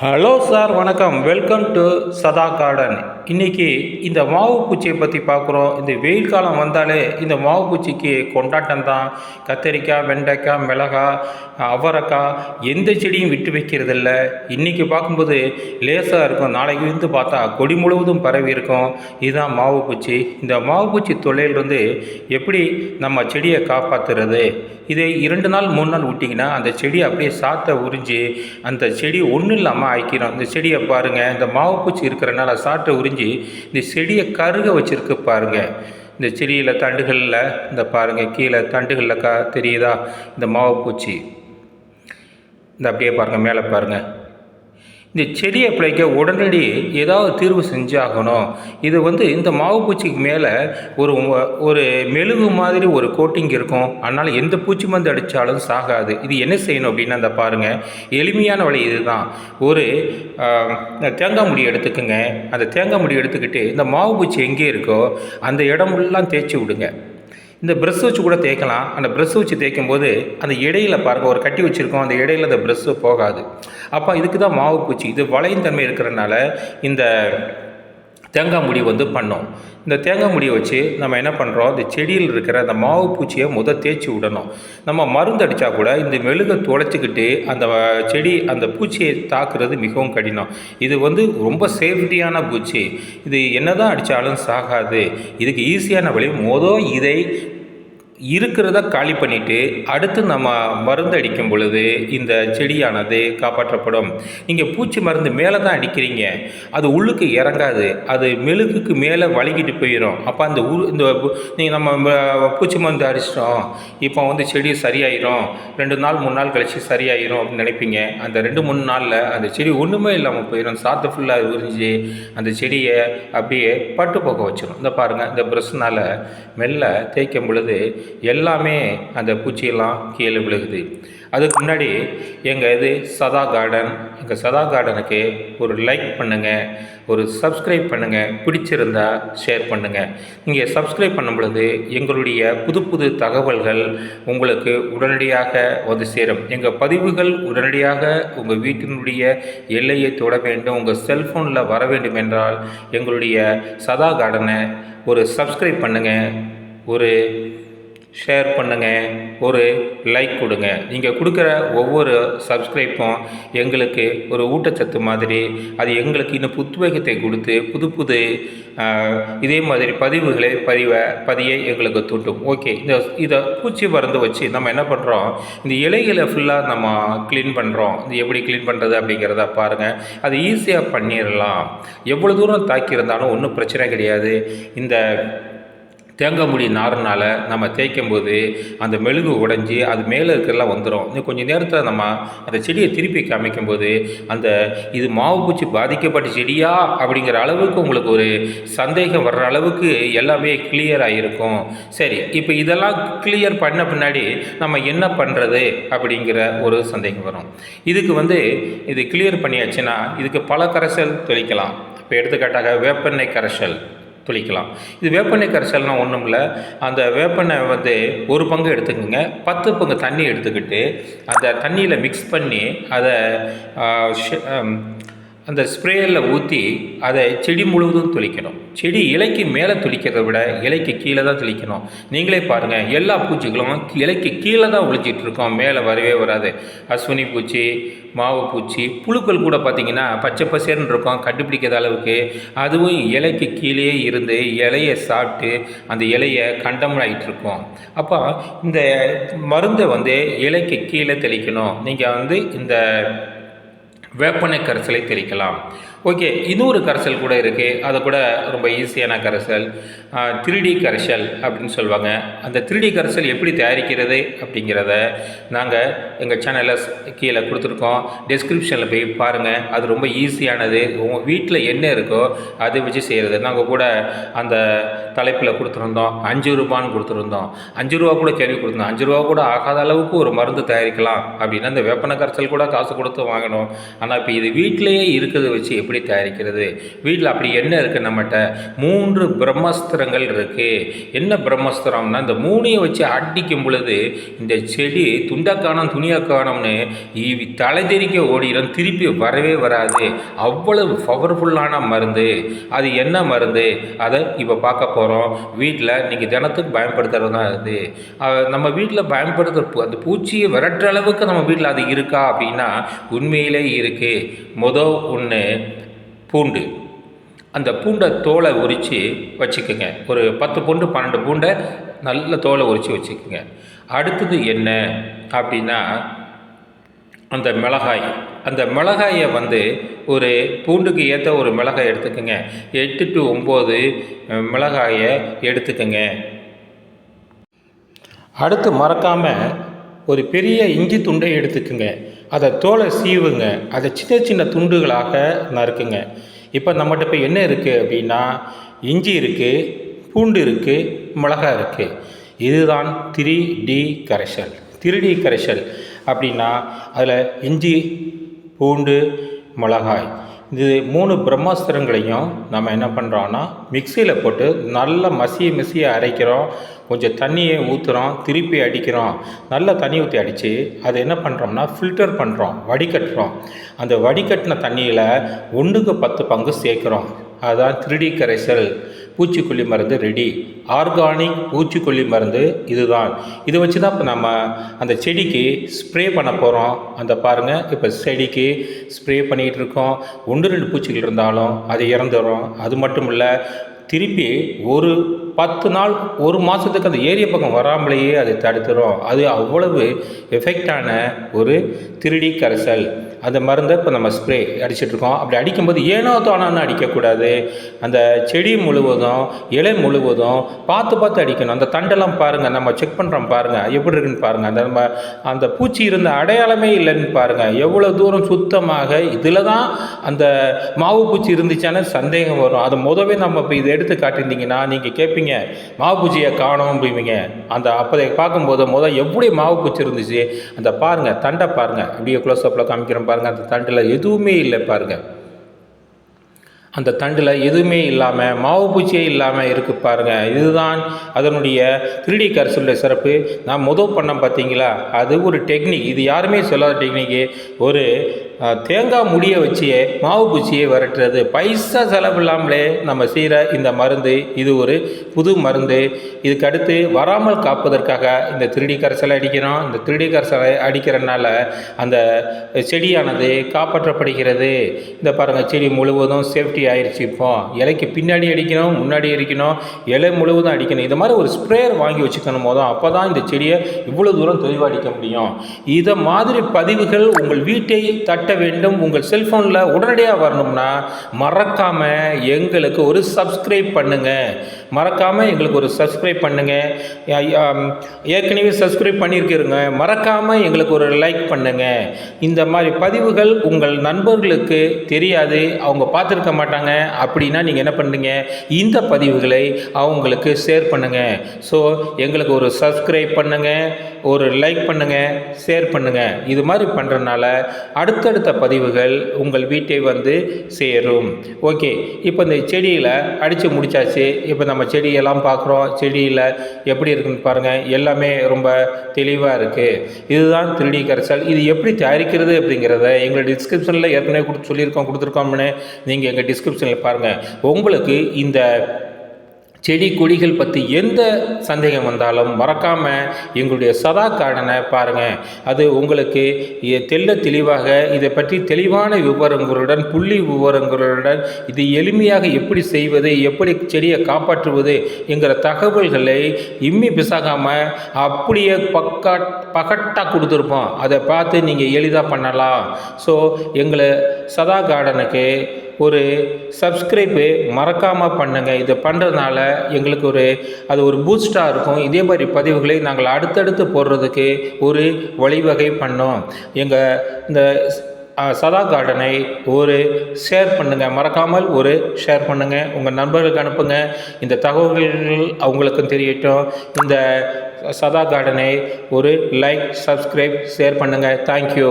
Hello sir வணக்கம். Welcome to Sadha garden. இன்னைக்கு இந்த மாவு பூச்சியை பற்றி பார்க்குறோம். இந்த வெயில் காலம் வந்தாலே இந்த மாவு பூச்சிக்கு கொண்டாட்டம் தான். கத்தரிக்காய் வெண்டைக்காய் மிளகாய் அவரைக்காய் எந்த செடியும் விட்டு வைக்கிறதில்ல. இன்றைக்கி பார்க்கும்போது லேசாக இருக்கும். நாளைக்கு வந்து பார்த்தா கொடி முழுவதும் பரவி இருக்கும். இதுதான் மாவு பூச்சி இந்த மாவு பூச்சி தொல்லையிலிருந்து எப்படி நம்ம செடியை காப்பாற்றுறது இதை இரண்டு நாள் மூணு நாள் விட்டிங்கன்னா அந்த செடி அப்படியே சாத்தை உறிஞ்சி அந்த செடி ஒன்றும் இல்லாமல் ஆய்க்கிறோம் இந்த செடியை பாருங்கள் இந்த மாவு பூச்சி இருக்கிறனால சாட்டை உறிஞ்சி இந்த செடியை கருக வச்சுருக்கு பாருங்கள் இந்த செடியில் தண்டுகளில் இந்த பாருங்கள் கீழே தண்டுகளில் கா தெரியுதா? இந்த மாவு பூச்சி இந்த அப்படியே பாருங்கள் மேலே பாருங்கள் இந்த செடியை பிழைக்க உடனடி ஏதாவது தீர்வு செஞ்சாகணும். இது வந்து இந்த மாவு பூச்சிக்கு மேலே ஒரு ஒரு மெழுகு மாதிரி ஒரு கோட்டிங் இருக்கும். அதனால் எந்த பூச்சி மருந்து அடித்தாலும் சாகாது. இது என்ன செய்யணும் அப்படின்னா அந்த பாருங்கள் எளிமையான வழி இதுதான். ஒரு தேங்காய் முடி எடுத்துக்கோங்க. அந்த தேங்காய் முடி எடுத்துக்கிட்டு இந்த மாவு பூச்சி எங்கே இருக்கோ அந்த இடமெல்லாம் தேய்ச்சி விடுங்க. இந்த ப்ரெஷ் வச்சு கூட தேய்க்கலாம். அந்த ப்ரெஷ் வச்சு தேய்க்கும் போது அந்த இடையில பாருங்க ஒரு கட்டி வச்சுருக்கோம். அந்த இடையில அந்த ப்ரெஷ்ஷு போகாது. அப்போ இதுக்கு தான் மாவு பூச்சி. இது வளையும் தன்மை இருக்கிறனால இந்த தேங்காய் முடி வந்து பண்ணோம். இந்த தேங்காய் முடியை வச்சு நம்ம என்ன பண்ணுறோம் இந்த செடியில் இருக்கிற அந்த மாவு பூச்சியை முத தேய்ச்சி விடணும். நம்ம மருந்து அடித்தா கூட இந்த மெழுகை தொலைச்சிக்கிட்டு அந்த செடி அந்த பூச்சியை தாக்குறது மிகவும் கடினம். இது வந்து ரொம்ப சேஃப்டியான பூச்சி. இது என்ன தான் அடித்தாலும் சாகாது. இதுக்கு ஈஸியான வழி மொதல் இதை இருக்கிறத காலி பண்ணிவிட்டு அடுத்து நம்ம மருந்து அடிக்கும் பொழுது இந்த செடியானது காப்பாற்றப்படும். நீங்கள் பூச்சி மருந்து மேலே தான் அடிக்கிறீங்க. அது உள்ளுக்கு இறங்காது. அது மெழுகுக்கு மேலே வழுகிட்டு போயிடும் அப்போ அந்த உ இந்த நீங்கள் நம்ம பூச்சி மருந்து அடிச்சிட்டோம். இப்போ வந்து செடி சரியாயிரும். ரெண்டு நாள் மூணு நாள் கழிச்சு சரியாயிரும் அப்படின்னு நினைப்பீங்க. அந்த ரெண்டு மூணு நாளில் அந்த செடி ஒன்றுமே இல்லாமல் போயிடும் சாத்து ஃபுல்லாக உறிஞ்சி அந்த செடியை அப்படியே பட்டு போக வச்சிடும் இந்த பாருங்கள் இந்த ப்ரெஷ்னால் மெல்ல தேய்க்கும் பொழுது எல்லாமே அந்த பூச்சியெல்லாம் கீழே விழுகுது. அதுக்கு முன்னாடி எங்கள் இது சதா கார்டன் எங்கள் சதா கார்டனுக்கு ஒரு லைக் பண்ணுங்கள் ஒரு சப்ஸ்கிரைப் பண்ணுங்கள் பிடிச்சிருந்தா ஷேர் பண்ணுங்கள் நீங்கள் சப்ஸ்கிரைப் பண்ணும் பொழுது எங்களுடைய புது புது தகவல்கள் உங்களுக்கு உடனடியாக வந்து சேரும். எங்கள் பதிவுகள் உடனடியாக உங்கள் வீட்டினுடைய எல்லையை தொட வேண்டும் உங்கள் செல்ஃபோனில் வர வேண்டும் என்றால் எங்களுடைய சதா கார்டனை ஒரு சப்ஸ்கிரைப் பண்ணுங்கள் ஒரு ஷேர் பண்ணுங்கள் ஒரு லைக் கொடுங்க. நீங்கள் கொடுக்குற ஒவ்வொரு சப்ஸ்கிரைப்பும் எங்களுக்கு ஒரு ஊட்டச்சத்து மாதிரி அது எங்களுக்கு இன்னும் புத்துவேகத்தை கொடுத்து புது புது இதே மாதிரி பதிவுகளை பதிவ பதிய எங்களுக்கு தூண்டும். ஓகே இந்த இதை பூச்சி மருந்து வச்சு நம்ம என்ன பண்ணுறோம் இந்த இலைகளை ஃபுல்லாக நம்ம க்ளீன் பண்ணுறோம் இது எப்படி க்ளீன் பண்ணுறது அப்படிங்கிறத பாருங்கள் அது ஈஸியாக பண்ணிடலாம் எவ்வளோ தூரம் தாக்கி இருந்தாலும் ஒன்றும் பிரச்சனை கிடையாது. இந்த தேங்காய் முடி நார்னால நம்ம தேய்க்கும் போது அந்த மெழுகு உடைஞ்சி அது மேலே இருக்கிறலாம் வந்துடும் இன்னும் கொஞ்சம் நேரத்தில் நம்ம அந்த செடியை திருப்பி காமிக்கும் போது அந்த இது மாவு பூச்சி பாதிக்கப்பட்ட செடியா அப்படிங்கிற அளவுக்கு உங்களுக்கு ஒரு சந்தேகம் வர்ற அளவுக்கு எல்லாமே கிளியராக இருக்கும் சரி இப்போ இதெல்லாம் கிளியர் பண்ண பின்னாடி நம்ம என்ன பண்ணுறது அப்படிங்கிற ஒரு சந்தேகம் வரும். இதுக்கு வந்து இது கிளியர் பண்ணியாச்சுன்னா இதுக்கு பல கரைசல் தெளிக்கலாம். இப்போ எடுத்துக்காட்டாக வேப்பெண்ணெய் கரைசல். துளிக்கலாம். இது வேப்பெண்ணெய் கரைசல்னால் ஒன்றும் இல்லை. அந்த வேப்பெண்ணெய் வந்து ஒரு பங்கு எடுத்துக்கோங்க. பத்து பங்கு தண்ணி எடுத்துக்கிட்டு அந்த தண்ணியில் மிக்ஸ் பண்ணி அதை அந்த ஸ்ப்ரேயில் ஊற்றி அதை செடி முழுவதும் தெளிக்கணும். செடி இலைக்கு மேலே துளிக்கிறத விட இலைக்கு கீழே தான் தெளிக்கணும். நீங்களே பாருங்கள் எல்லா பூச்சிகளும் இலைக்கு கீழே தான் ஒழிச்சிட்டு இருக்கோம். மேலே வரவே வராது. அஸ்வினி பூச்சி மாவு பூச்சி புழுக்கள் கூட பார்த்தீங்கன்னா பச்சை பசேர்னு இருக்கும் கண்டுபிடிக்காத அளவுக்கு. அதுவும் இலைக்கு கீழே இருந்து இலையை சாப்பிட்டு அந்த இலையை கண்டமனாயிட்டு இருக்கும். அப்போ இந்த மருந்தை வந்து இலைக்கு கீழே தெளிக்கணும். நீங்கள் வந்து இந்த வேப்பனை கரைசலை தெளிக்கலாம். ஓகே இன்னொரு கரைசல் கூட இருக்குது அது கூட ரொம்ப ஈஸியான கரைசல். த்ரீடி கரைசல் அப்படின்னு சொல்லுவாங்க. அந்த த்ரீடி கரைசல் எப்படி தயாரிக்கிறது அப்படிங்கிறத நாங்கள் எங்கள் சேனலில் கீழே கொடுத்துருக்கோம். டிஸ்கிரிப்ஷனில் போய் பாருங்கள் அது ரொம்ப ஈஸியானது. உங்கள் வீட்டில் என்ன இருக்கோ அதை வச்சு செய்கிறது நாங்கள் கூட அந்த தலைப்பில் கொடுத்துருந்தோம். அஞ்சு ரூபான்னு கொடுத்துருந்தோம். அஞ்சு ரூபா கூட கேள்வி கொடுத்தோம். அஞ்சு ரூபா கூட ஆகாத அளவுக்கு ஒரு மருந்து தயாரிக்கலாம் அப்படின்னா அந்த வேப்பன கரைசல் கூட காசு கொடுத்து வாங்கணும். ஆனால் இப்போ இது வீட்டிலேயே இருக்கிறத வச்சு எப்படி தயாரிக்கிறது? வீட்டில் அப்படி என்ன இருக்குது நம்மகிட்ட? மூன்று பிரம்மஸ்திரங்கள் இருக்குது என்ன பிரம்மஸ்திரம்னா இந்த மூணையும் வச்சு அடிக்கும் பொழுது இந்த செடி துண்டக்கானம் துணியக்கானம்னு இ- தலைதெறிக்க ஓடிடும் திருப்பி வரவே வராது. அவ்வளவு பவர்ஃபுல்லான மருந்து. அது என்ன மருந்து? அதை இப்போ பார்க்க போகிறோம் வீட்டில் நீங்கள் தினத்துக்கு பயன்படுத்துகிறது தான் அது. நம்ம வீட்டில் பயன்படுத்துகிற பூ- அந்த பூச்சியை விரட்டுற அளவுக்கு நம்ம வீட்டில் அது இருக்கா அப்படின்னா உண்மையிலே இருக்குது மொதல் ஒன்று பூண்டு. அந்த பூண்டை தோலை உரித்து வச்சுக்கோங்க. ஒரு பத்து பூண்டு பன்னெண்டு பூண்டை நல்ல தோலை உரித்து வச்சுக்கோங்க. அடுத்தது என்ன அப்படின்னா அந்த மிளகாய். அந்த மிளகாயை வந்து ஒரு பூண்டுக்கு ஏற்ற ஒரு மிளகாய் எடுத்துக்கோங்க. எட்டு டு ஒம்பது மிளகாயை எடுத்துக்கோங்க. அடுத்து மறக்காமல் ஒரு பெரிய இஞ்சி துண்டை எடுத்துக்குங்க. அதை தோலை சீவுங்க. அதை சின்ன சின்ன துண்டுகளாக நறுக்குங்க. இப்போ நம்மகிட்ட இப்போ என்ன இருக்குது அப்படின்னா இஞ்சி இருக்குது பூண்டு இருக்குது மிளகாய் இருக்குது இதுதான் த்ரீ டி கரைசல். த்ரீ டி கரைசல் அப்படின்னா அதில் இஞ்சி பூண்டு மிளகாய். இது மூணு பிரம்மாஸ்திரங்களையும் நம்ம என்ன பண்ணுறோன்னா மிக்சியில் போட்டு நல்லா மசிய மசிய அரைக்கிறோம். கொஞ்சம் தண்ணியை ஊற்றுறோம் திருப்பி அடிக்கிறோம். நல்லா தண்ணி ஊற்றி அடித்து அதை என்ன பண்ணுறோம்னா ஃபில்டர் பண்ணுறோம் வடிகட்டுறோம். அந்த வடிகட்டின தண்ணியில் ஒன்றுக்கு பத்து பங்கு சேர்க்குறோம். அதுதான் திருடி கரைசல் பூச்சிக்கொல்லி மருந்து ரெடி ஆர்கானிக் பூச்சிக்கொல்லி மருந்து இதுதான். இதை வச்சு தான் இப்போ நம்ம அந்த செடிக்கு ஸ்ப்ரே பண்ண போகிறோம் அந்த பாருங்கள் இப்போ செடிக்கு ஸ்ப்ரே பண்ணிகிட்டு இருக்கோம். ஒன்று ரெண்டு பூச்சிகள் இருந்தாலும் அது இறந்துடும் அது மட்டும் இல்லை திருப்பி ஒரு பத்து நாள் ஒரு மாதத்துக்கு அந்த ஏரிய பக்கம் வராமலேயே அதை தடுத்துரும். அது அவ்வளவு எஃபெக்டான ஒரு திருடி கரைசல். அந்த மருந்தை இப்போ நம்ம ஸ்ப்ரே அடிச்சிட்ருக்கோம். அப்படி அடிக்கும்போது ஏனோ தானோன்னு அடிக்கக்கூடாது. அந்த செடி முழுவதும் இலை முழுவதும் பார்த்து பார்த்து அடிக்கணும். அந்த தண்டெல்லாம் பாருங்கள் நம்ம செக் பண்ணுறோம் பாருங்கள் எப்படி இருக்குன்னு பாருங்கள் அந்த நம்ம அந்த பூச்சி இருந்த அடையாளமே இல்லைன்னு பாருங்கள் எவ்வளோ தூரம் சுத்தமாக இதில் தான் அந்த மாவு பூச்சி இருந்துச்சானே சந்தேகம் வரும். அதை முதவே நம்ம இப்போ இதை எடுத்து காட்டியிருந்தீங்கன்னா நீங்கள் கேட்பீங்க மாவு பூச்சியை காணவும் அப்படிவீங்க அந்த அப்போதை பார்க்கும்போது முதல் எப்படி மாவு பூச்சி இருந்துச்சு? அந்த பாருங்கள் தண்டை பாருங்கள் இப்படியே க்ளோஸ் அப்பில் காமிக்கிறோம் பாருங்கள் அந்த தண்டில் எதுவுமே இல்லை பாருங்கள் அந்த தண்டில் எதுவுமே இல்லாமல் மாவு பூச்சியே இல்லாமல் இருக்குது பாருங்கள் இதுதான் அதனுடைய திருடி கரிசலுடைய சிறப்பு. நான் முதல் பண்ண பார்த்தீங்களா? அது ஒரு டெக்னிக் இது யாருமே சொல்லாத டெக்னிக்கு ஒரு தேங்காய் முடியை வச்சு மாவு பூச்சியை விரட்டுறது. பைசா செலவு இல்லாமலே நம்ம செய்கிற இந்த மருந்து இது ஒரு புது மருந்து. இதுக்கு அடுத்து வராமல் காப்பதற்காக இந்த திருடி கரைசலை அடிக்கிறோம். இந்த திருடி கரைசலை அடிக்கிறனால அந்த செடியானது காப்பாற்றப்படுகிறது. இந்த பாருங்கள் செடி முழுவதும் சேஃப்டி ஆயிடுச்சு இப்போ. இலைக்கு பின்னாடி அடிக்கணும் முன்னாடி அடிக்கணும் இலை முழுவதும் அடிக்கணும். இது மாதிரி ஒரு ஸ்ப்ரேயர் வாங்கி வச்சுக்கணும் போதும் அப்போ தான் இந்த செடியை இவ்வளோ தூரம் தெளிவாக அடிக்க முடியும். இதை மாதிரி பதிவுகள் உங்கள் வீட்டை தட்ட வேண்டும். உங்கள் செல்ஃபோனில் உடனடியாக வரணும்னா மறக்காமல் எங்களுக்கு ஒரு சப்ஸ்கிரைப் பண்ணுங்கள் மறக்காமல் எங்களுக்கு ஒரு சப்ஸ்கிரைப் பண்ணுங்கள் ஏற்கனவே சப்ஸ்கிரைப் பண்ணியிருக்கிறோங்க மறக்காமல் எங்களுக்கு ஒரு லைக் பண்ணுங்கள் இந்த மாதிரி பதிவுகள் உங்கள் நண்பர்களுக்கு தெரியாது அவங்க பார்த்துருக்க மாட்டாங்க அப்படின்னா நீங்கள் என்ன பண்ணுறீங்க இந்த பதிவுகளை அவங்களுக்கு ஷேர் பண்ணுங்கள் ஸோ எங்களுக்கு ஒரு சப்ஸ்கிரைப் பண்ணுங்கள் ஒரு லைக் பண்ணுங்கள் ஷேர் பண்ணுங்கள் இது மாதிரி பண்ணுறதுனால அடுத்தடுத்த பதிவுகள் உங்கள் வீட்டை வந்து சேரும். ஓகே இப்போ இந்த செடியில் அடித்து முடிச்சாச்சு இப்போ நம்ம நம்ம செடியெல்லாம் பார்க்குறோம் செடியில் எப்படி இருக்குன்னு பாருங்கள் எல்லாமே ரொம்ப தெளிவாக இருக்குது இதுதான் திருடி கரைசல். இது எப்படி தயாரிக்கிறது அப்படிங்கிறத எங்கள் டிஸ்கிரிப்ஷனில் ஏற்கனவே கொடுத்து சொல்லியிருக்கோம் கொடுத்துருக்கோம்னு நீங்கள் எங்கள் டிஸ்கிரிப்ஷனில் பாருங்கள் உங்களுக்கு இந்த செடி கொடிகள் பற்றி எந்த சந்தேகம் வந்தாலும் மறக்காமல் எங்களுடைய சதா கார்டனை பாருங்கள் அது உங்களுக்கு தெல்ல தெள்ள தெளிவாக இதை பற்றி தெளிவான விவரங்களுடன் புள்ளி விவரங்களுடன் இது எளிமையாக எப்படி செய்வது எப்படி செடியை காப்பாற்றுவது என்கிற தகவல்களை இம்மி பிசகாமல் அப்படியே பக்கா பகட்டாக கொடுத்துருப்போம். அதை பார்த்து நீங்கள் எளிதாக பண்ணலாம். ஸோ எங்களை சதா கார்டனுக்கு ஒரு சப்ஸ்கிரைப்பு மறக்காமல் பண்ணுங்கள் இதை பண்ணுறதுனால எங்களுக்கு ஒரு அது ஒரு பூஸ்டாக இருக்கும். இதே மாதிரி பதிவுகளை நாங்கள் அடுத்தடுத்து போடுறதுக்கு ஒரு வழிவகை பண்ணோம். எங்கள் இந்த சதா கார்டனை ஒரு ஷேர் பண்ணுங்கள் மறக்காமல் ஒரு ஷேர் பண்ணுங்கள் உங்கள் நண்பர்களுக்கு அனுப்புங்க. இந்த தகவல்கள் அவங்களுக்கும் தெரியட்டும். இந்த சதா கார்டனை ஒரு லைக் சப்ஸ்கிரைப் ஷேர் பண்ணுங்கள் தேங்க்யூ